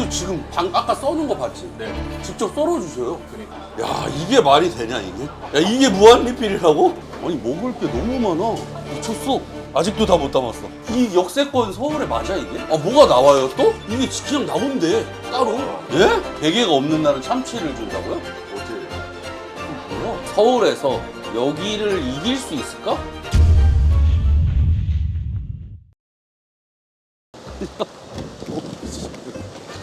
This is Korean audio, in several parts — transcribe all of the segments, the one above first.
여기도 지금 방 아까 써는 거 봤지? 네. 직접 썰어주셔요. 그러니까. 야 이게 말이 되냐 이게? 야 이게 무한 리필이라고? 아니 먹을 게 너무 많아. 미쳤어. 아직도 다 못 담았어. 이 역세권 서울에 맞아 이게? 아 뭐가 나와요 또? 이게 그냥 나온대 따로. 예? 베개가 없는 날은 참치를 준다고요? 어제 뭐야? 서울에서 여기를 이길 수 있을까?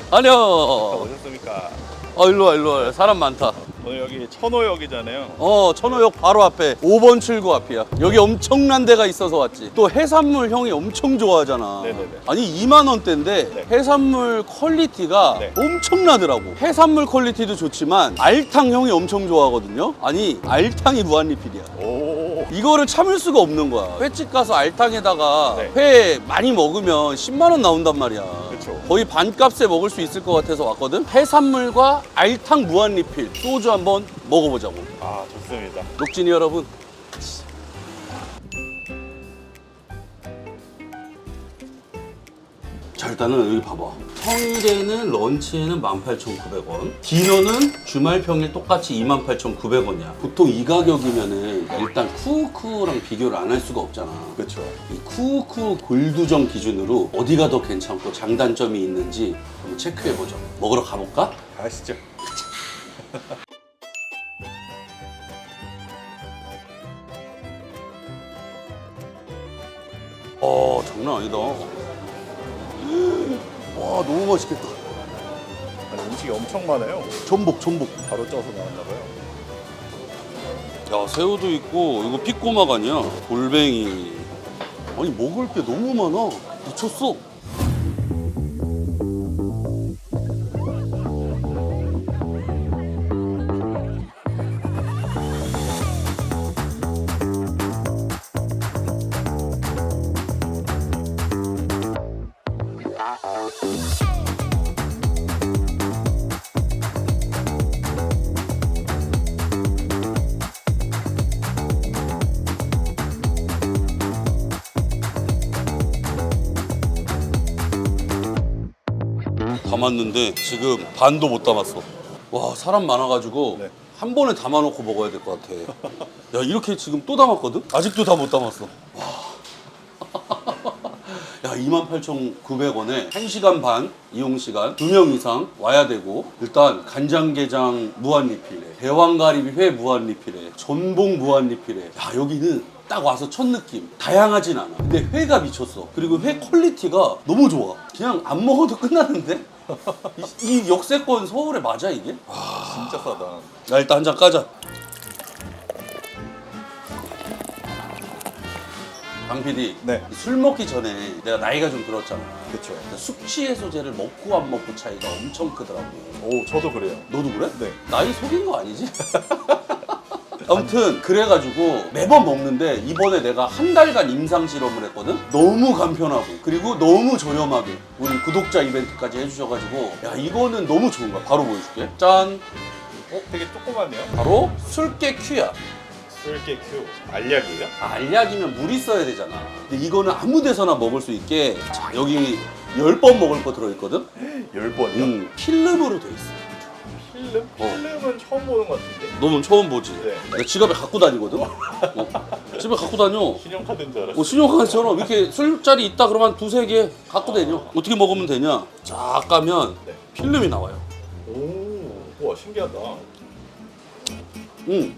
아니요. 오셨습니까? 어 일로 와 일로 와. 사람 많다. 오늘 여기 천호역이잖아요. 어 천호역 바로 앞에 5번 출구 앞이야. 여기 엄청난 데가 있어서 왔지. 또 해산물 형이 엄청 좋아하잖아. 네네네. 아니 2만 원대인데 네. 해산물 퀄리티가 네. 엄청나더라고. 해산물 퀄리티도 좋지만 알탕 형이 엄청 좋아하거든요. 아니 알탕이 무한리필이야. 오. 이거를 참을 수가 없는 거야. 횟집 가서 알탕에다가 네. 회 많이 먹으면 10만 원 나온단 말이야. 그쵸. 거의 반값에 먹을 수 있을 것 같아서 왔거든. 해산물과 알탕 무한 리필 소주 한번 먹어보자고. 아 좋습니다. 녹진이 여러분. 자 일단은 여기 봐봐 평일에는 런치에는 18,900원 디너는 주말 평일 똑같이 28,900원이야 보통 이 가격이면은 일단 쿠우쿠랑 비교를 안 할 수가 없잖아 그렇죠. 이 쿠우쿠 골두정 기준으로 어디가 더 괜찮고 장단점이 있는지 한번 체크해보죠 먹으러 가볼까? 가시죠. 어 장난 아니다 와 너무 맛있겠다. 아니 음식이 엄청 많아요. 전복 전복. 바로 쪄서 나왔나 봐요. 야 새우도 있고 이거 피꼬막 아니야? 골뱅이. 아니 먹을 게 너무 많아. 미쳤어 담았는데 지금 반도 못 담았어. 와 사람 많아가지고 네. 한 번에 담아놓고 먹어야 될 것 같아. 야 이렇게 지금 또 담았거든? 아직도 다 못 담았어. 야 28,900원에 1시간 반 이용시간 2명 이상 와야 되고 일단 간장게장 무한리필에 대왕가리비 회 무한리필에 전복 무한리필에. 야 여기는 딱 와서 첫 느낌. 다양하진 않아. 근데 회가 미쳤어. 그리고 회 퀄리티가 너무 좋아. 그냥 안 먹어도 끝나는데 이, 이 역세권 서울에 맞아 이게? 진짜 싸다. 야 일단 한 잔 까자 강 PD 네. 술 먹기 전에 내가 나이가 좀 들었잖아 그렇죠. 숙취 해소제를 먹고 안 먹고 차이가 엄청 크더라고 오 저도 그래요. 너도 그래? 네. 나이 속인 거 아니지? 아무튼 그래가지고 매번 먹는데 이번에 내가 한 달간 임상 실험을 했거든. 너무 간편하고 그리고 너무 저렴하게 우리 구독자 이벤트까지 해주셔가지고 야 이거는 너무 좋은 거야. 바로 보여줄게. 짠. 어 되게 조그만해요. 바로 술깨 큐야. 술깨 큐 알약이에요? 아, 알약이면 물 있어야 되잖아. 근데 이거는 아무 데서나 먹을 수 있게 자 여기 10번 먹을 거 들어있거든. 열 번이요? 음, 필름으로 돼 있어. 필름? 어. 필름은 처음 보는 것 같은데. 너는 처음 보지? 네. 내가 지갑에 갖고 다니거든. 어. 집에 갖고 다녀. 신용카드인 줄 알았어. 어, 신용카드처럼 이렇게 술자리 있다 그러면 한 두세 개 갖고 다녀. 어떻게 먹으면 되냐? 쫙 가면 네. 필름이 나와요. 오, 와 신기하다. 응.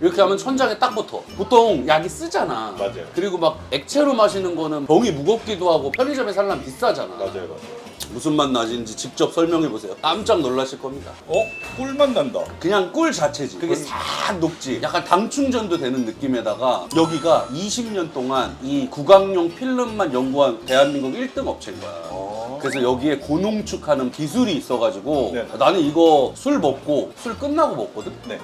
이렇게 하면 천장에 딱 붙어. 보통 약이 쓰잖아. 맞아요. 그리고 막 액체로 마시는 거는 병이 무겁기도 하고 편의점에 살려면 비싸잖아. 맞아요, 맞아요. 무슨 맛 나는지 직접 설명해 보세요. 깜짝 놀라실 겁니다. 어? 꿀맛 난다. 그냥 꿀 자체지. 그게 싹 녹지. 약간 당 충전도 되는 느낌에다가 여기가 20년 동안 이 구강용 필름만 연구한 대한민국 1등 업체인 거야. 아. 그래서 여기에 고농축하는 기술이 있어가지고 네. 나는 이거 술 먹고 술 끝나고 먹거든. 네.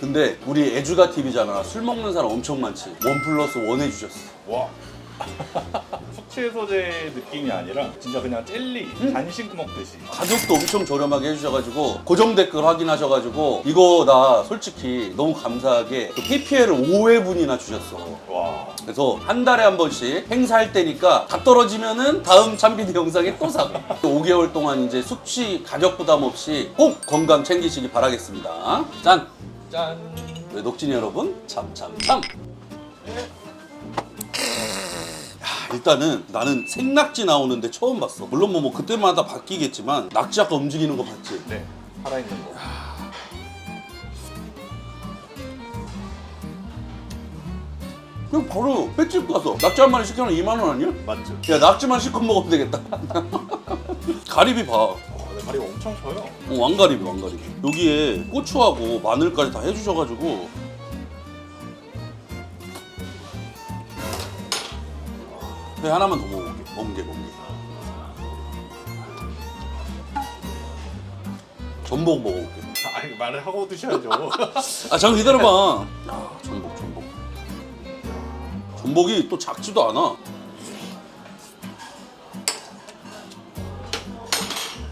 근데 우리 애주가 TV잖아. 술 먹는 사람 엄청 많지. 원 플러스 원 해주셨어. 와. 숙취 소재 느낌이 아니라 진짜 그냥 젤리 간식 먹듯이. 가격도 엄청 저렴하게 해주셔가지고 고정 댓글 확인하셔가지고 이거 나 솔직히 너무 감사하게 그 PPL을 5회분이나 주셨어. 와. 그래서 한 달에 한 번씩 행사할 때니까 다 떨어지면은 다음 참비디 영상에 또 사고 5개월 동안 이제 숙취 가격 부담 없이 꼭 건강 챙기시기 바라겠습니다. 짠! 짠. 우리 녹진 여러분 참 참 참! 야, 일단은 나는 생낙지 나오는데 처음 봤어. 물론 뭐, 뭐 그때마다 바뀌겠지만 낙지 아까 움직이는 거 봤지? 네. 살아있는 거. 그럼 바로 횟집 가서 낙지 한 마리 시켜면 2만 원 아니야? 맞죠? 야 낙지만 실컷 먹으면 되겠다. 가리비 봐. 근데 다리가 엄청 커요. 어, 왕가리비 왕가리비 여기에 고추하고 마늘까지 다 해주셔가지고 회 하나만 더 먹어볼게. 멍게 멍게. 전복 먹어볼게. 아, 이거 말을 하고 드셔야죠. 아 잠깐 기다려봐. 야 전복 전복. 전복이 또 작지도 않아.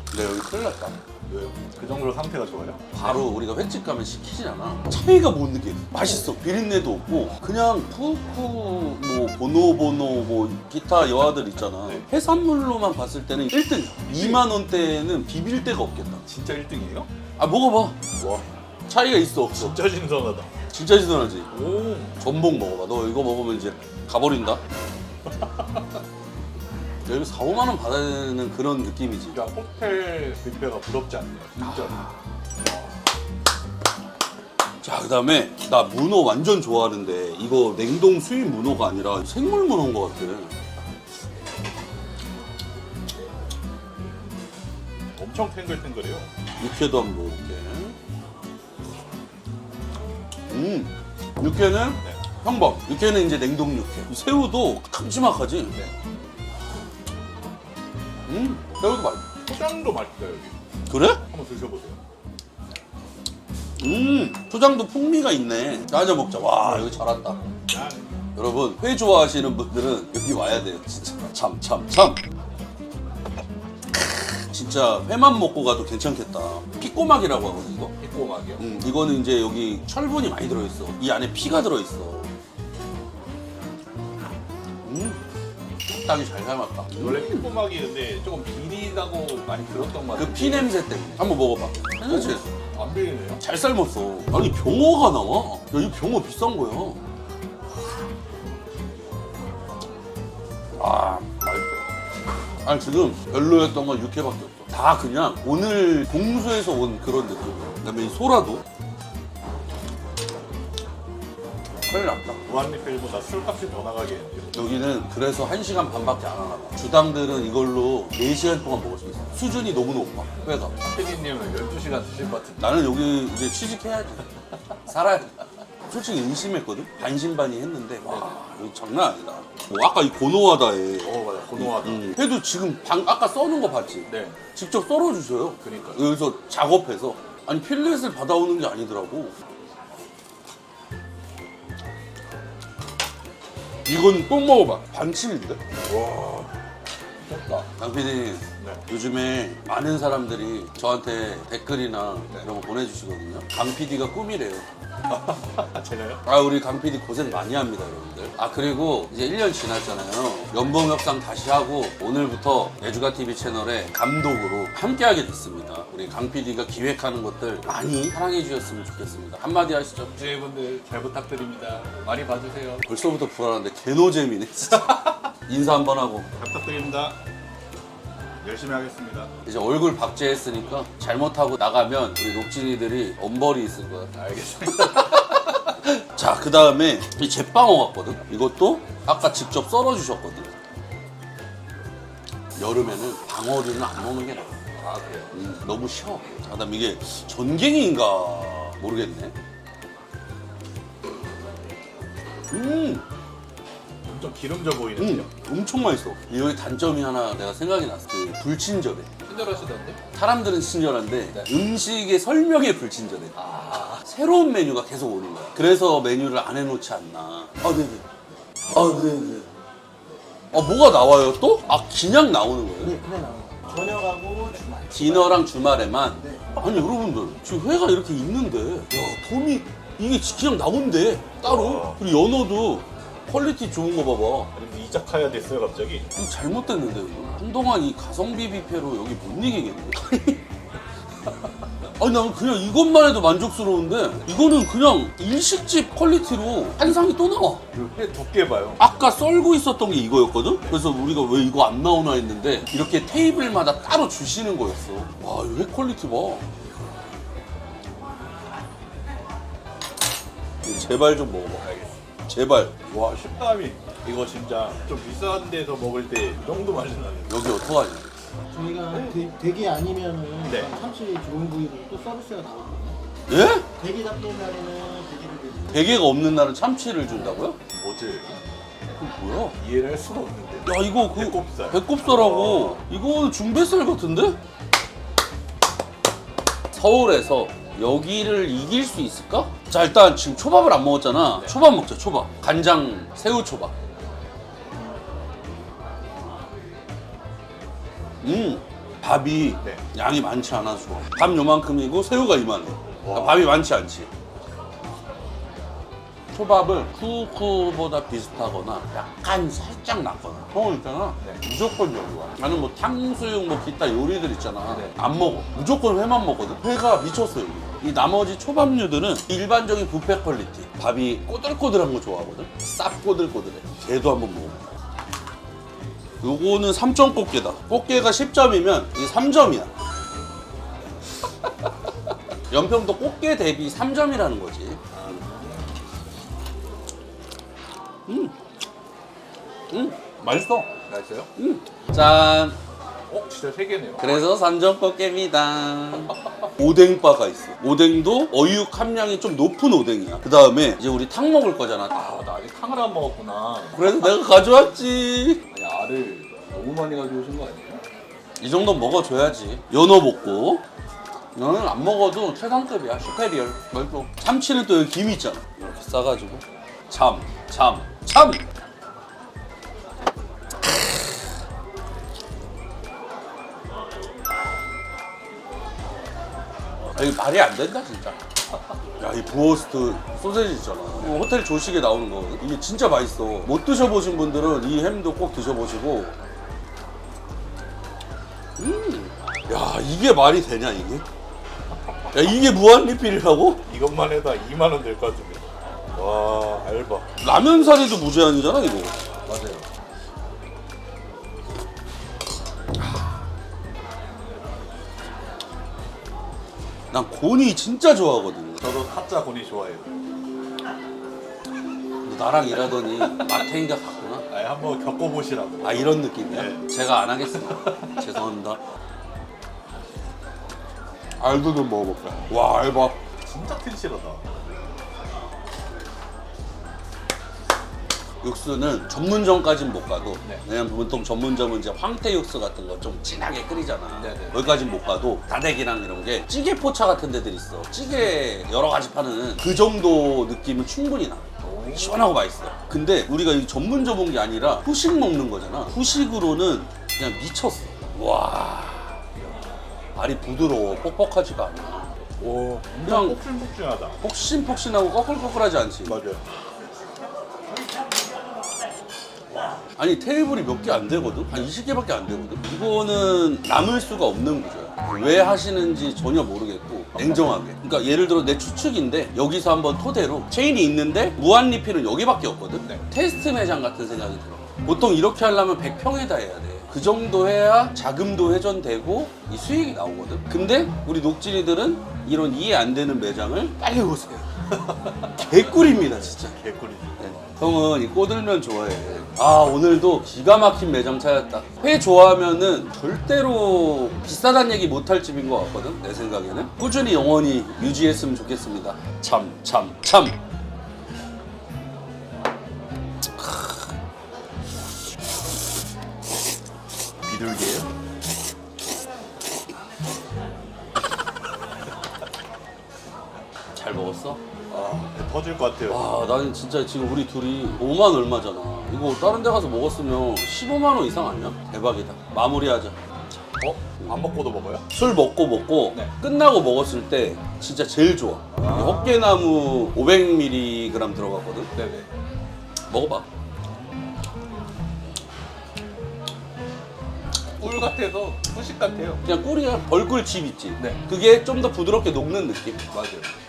근데 여기 큰일 났다 왜요? 그 정도로 상태가 좋아요? 바로 우리가 횟집 가면 시키지 않아 차이가 못 느껴 맛있어 비린내도 없고 그냥 푸쿠 뭐 보노보노 뭐 기타 여아들 있잖아 네. 해산물로만 봤을 때는 1등이야 2만 원대는 비빌 데가 없겠다 진짜 1등이에요? 아 먹어봐 와, 차이가 있어 없어 진짜 신선하다. 진짜 신선하지 오. 전복 먹어봐 너 이거 먹으면 이제 가버린다 여기 4, 5만 원 받아야 되는 그런 느낌이지 진짜 호텔 뷔페가 부럽지 않네요. 진짜. 자 그 다음에 나 문어 완전 좋아하는데 이거 냉동 수입 문어가 아니라 생물 문어인 것 같아 엄청 탱글탱글해요. 육회도 한번 먹어볼게 음 육회는 네. 평범 육회는 이제 냉동 육회 새우도 큼지막하지 네. 음 새우도 맛있어 포장도 맛있어요, 여기. 그래? 한번 드셔보세요. 음 초장도 풍미가 있네 짜자 먹자 와 이거 잘 왔다 짠. 여러분 회 좋아하시는 분들은 여기 와야 돼요 진짜 참 참참 진짜 회만 먹고 가도 괜찮겠다 피꼬막이라고 하거든 이거 피꼬막이요. 음, 이거는 이제 여기 철분이 많이 들어있어 이 안에 피가 들어있어 적당히 잘 삶았다. 원래 피꼬막이 근데 조금 비리다고 많이 들었던 것그 같아요. 피 냄새 때문에. 한번 먹어봐. 괜찮지? 안 비리네요. 잘 삶았어. 아니 병어가 나와? 야 이 병어 비싼 거야. 아 맛있어 아니 지금 별로였던 건 육회밖에 없어. 다 그냥 오늘 공수에서 온 그런 느낌이야 그다음에 이 소라도. 큰일 났다 무한리필보다 술값이 더 나가겠는데요. 여기는 그래서 1시간 반밖에 안 하나 봐 주당들은 이걸로 4시간 동안 먹을 수 있어 수준이 너무 높아 회가 피디님은 12시간 드실 것 같은데. 나는 여기 이제 취직해야지. 살아야지. 솔직히 의심했거든? 반신반의 했는데, 와, 이거 장난 아니다. 뭐 아까 이 고노하다에. 어, 맞아. 고노하다. 음, 회도 지금 방, 아까 써는 거 봤지? 네. 직접 썰어주셔요. 그러니까요. 여기서 작업해서. 아니, 필렛을 받아오는 게 아니더라고. 이건 꼭 먹어봐. 반칙인데? 와. 미쳤다. 강PD, 네. 요즘에 많은 사람들이 저한테 댓글이나 네. 이런 거 보내주시거든요. 강PD가 꿈이래요. 아, 제가요? 아 우리 강 PD 고생 많이 합니다 여러분들 아 그리고 이제 1년 지났잖아요 연봉 협상 다시 하고 오늘부터 내주가 TV 채널에 감독으로 함께 하게 됐습니다 우리 강 PD가 기획하는 것들 많이 사랑해 주셨으면 좋겠습니다 한마디 하시죠 주제분들 잘 부탁드립니다. 많이 봐주세요. 벌써부터 불안한데 개노잼이네 진짜 인사 한번 하고 잘 부탁드립니다. 열심히 하겠습니다. 이제 얼굴 박제했으니까 잘못하고 나가면 우리 녹진이들이 엄벌이 있을 거야 알겠습니다. 자, 그 다음에 이 제빵어 같거든? 이것도 아까 직접 썰어 주셨거든? 여름에는 방어류는 안 먹는 게 나아. 아, 그래요? 음, 너무 쉬워. 자, 그 다음 이게 전갱이인가 모르겠네. 음, 엄청 기름져 보이는데요? 음, 엄청 맛있어. 여기 단점이 하나 내가 생각이 났어. 그 불친절해. 친절하시던데? 사람들은 친절한데 네. 음식의 설명에 불친절해. 아, 새로운 메뉴가 계속 오는 거야. 그래서 메뉴를 안 해놓지 않나. 아, 네네. 아, 네네. 아 뭐가 나와요 또? 아 그냥 나오는 거예요? 네, 그냥 나와요. 저녁하고 주말. 디너랑 주말에만 네. 아니 여러분들 지금 회가 이렇게 있는데 야 돔이 이게 그냥 나온대 따로 그리고 연어도 퀄리티 좋은 거 봐봐 아니 이자카야 됐어요 갑자기. 이거 잘못됐는데 이거 한동안 이 가성비 뷔페로 여기 못 이기겠는데 아니 난 그냥 이것만 해도 만족스러운데 이거는 그냥 일식집 퀄리티로 한 상이 또 나와 회 두께 봐요. 아까 썰고 있었던 게 이거였거든? 그래서 우리가 왜 이거 안 나오나 했는데 이렇게 테이블마다 따로 주시는 거였어 와 이회 퀄리티 봐 제발 좀 먹어봐 알겠습니다. 제발 와 식감이 이거 진짜 좀 비싼 데서 먹을 때 이 정도 맛이 나네요. 여기 어떡하지? 저희가 대, 대기 아니면은 네. 참치 좋은 부위로 또 서비스가 나오거든요. 예? 대기 잡힌 날에는 대기를 드리고 대게가 없는 날은 참치를 준다고요? 뭐지? 그 뭐야? 이해를 할 수가 없는데. 야 이거 그 배꼽살. 배꼽살하고 이거는 중뱃살 같은데? 서울에서 여기를 이길 수 있을까? 자 일단 지금 초밥을 안 먹었잖아. 초밥 먹자 초밥. 간장 새우 초밥. 음 밥이 네. 양이 많지 않아서. 밥 요만큼이고 새우가 이만해. 그러니까 와. 밥이 많지 않지. 초밥을 쿠쿠보다 비슷하거나 약간 살짝 낫거나. 형은 있잖아. 네. 무조건 여기 와. 나는 뭐 탕수육 뭐 기타 요리들 있잖아. 네. 안 먹어. 무조건 회만 먹거든. 회가 미쳤어 여기 이 나머지 초밥류들은 일반적인 뷔페 퀄리티 밥이 꼬들꼬들한 거 좋아하거든 쌉 꼬들꼬들해 걔도 한번 먹어 요거는 3점 꽃게다 꽃게가 10점이면 이 3점이야 연평도 꽃게 대비 3점이라는 거지 음. 음, 맛있어. 맛있어요? 음. 짠. 어 진짜 세 개네요. 그래서 산점 꽃게입니다. 오뎅바가 있어. 오뎅도 어육 함량이 좀 높은 오뎅이야. 그 다음에 이제 우리 탕 먹을 거잖아. 아 나 아직 탕을 안 먹었구나. 그래서 내가 가져왔지. 아니 알을 너무 많이 가져오신 거 아니에요? 이 정도 먹어줘야지. 연어 먹고. 너는 안 먹어도 최상급이야. 슈페리얼. 맛있어. 참치는 또 여기 김 있잖아. 이렇게 싸가지고. 참, 참, 참! 이거 말이 안 된다, 진짜. 야, 이 부어스트 소세지 있잖아. 이거 호텔 조식에 나오는 거거든. 이게 진짜 맛있어. 못 드셔보신 분들은 이 햄도 꼭 드셔보시고. 음. 야, 이게 말이 되냐, 이게? 야, 이게 무한 리필이라고? 이것만 해도 2만 원 될 것 같은데. 와 알바. 라면 사리도 무제한이잖아, 이거. 곤이 진짜 좋아하거든. 저도 타짜 고니 좋아해요. 너 나랑 일하더니 마태인가 같구나. 아니 한번 겪어보시라고. 아 이런 느낌이야? 네. 제가 안 하겠습니다. 죄송합니다. 알도 좀 먹어볼까? 와 알밥. 진짜 튼실하다. 육수는 전문점까지는 못 가도 네. 왜냐면 보통 전문점은 이제 황태 육수 같은 거 좀 진하게 끓이잖아 네 네. 거기까지는 못 가도 다대기랑 이런 게 찌개 포차 같은 데들 있어 찌개 여러 가지 파는 그 정도 느낌은 충분히 나 오. 시원하고 맛있어 근데 우리가 이 전문점 온 게 아니라 후식 먹는 거잖아 후식으로는 그냥 미쳤어 와 알이 부드러워 뻑뻑하지가 않아 오. 그냥- 그냥 폭신폭신하다. 폭신폭신하고 꺼끌꺼끌하지 않지 맞아요. 아니 테이블이 몇 개 안 되거든? 한 20개밖에 안 되거든? 이거는 남을 수가 없는 구조야 왜 하시는지 전혀 모르겠고 냉정하게 그러니까 예를 들어 내 추측인데 여기서 한번 토대로 체인이 있는데 무한 리필은 여기밖에 없거든? 네. 테스트 매장 같은 생각이 들어 보통 이렇게 하려면 100평에다 해야 돼 그 정도 해야 자금도 회전되고 이 수익이 나오거든 근데 우리 녹진이들은 이런 이해 안 되는 매장을 빨리 오세요 개꿀입니다 진짜 개꿀이지. 네. 형은 이 꼬들면 좋아해. 아 오늘도 기가 막힌 매장 찾았다. 회 좋아하면은 절대로 비싸단 얘기 못할 집인 것 같거든. 내 생각에는 꾸준히 영원히 유지했으면 좋겠습니다. 참 참 참. 비둘기예요? 잘 먹었어? 아, 배 터질 것 같아요. 와 나는 진짜 지금 우리 둘이 5만 얼마잖아 이거 다른 데 가서 먹었으면 15만 원 이상 아니야? 대박이다 마무리하자 어? 안 먹고도 먹어요? 술 먹고 먹고 네. 끝나고 먹었을 때 진짜 제일 좋아 이 헛개나무 500mg 들어갔거든 네네. 먹어봐 꿀 같아서 후식 같아요. 그냥 꿀이야 벌꿀 칩 있지 네. 그게 좀 더 부드럽게 녹는 느낌 맞아요.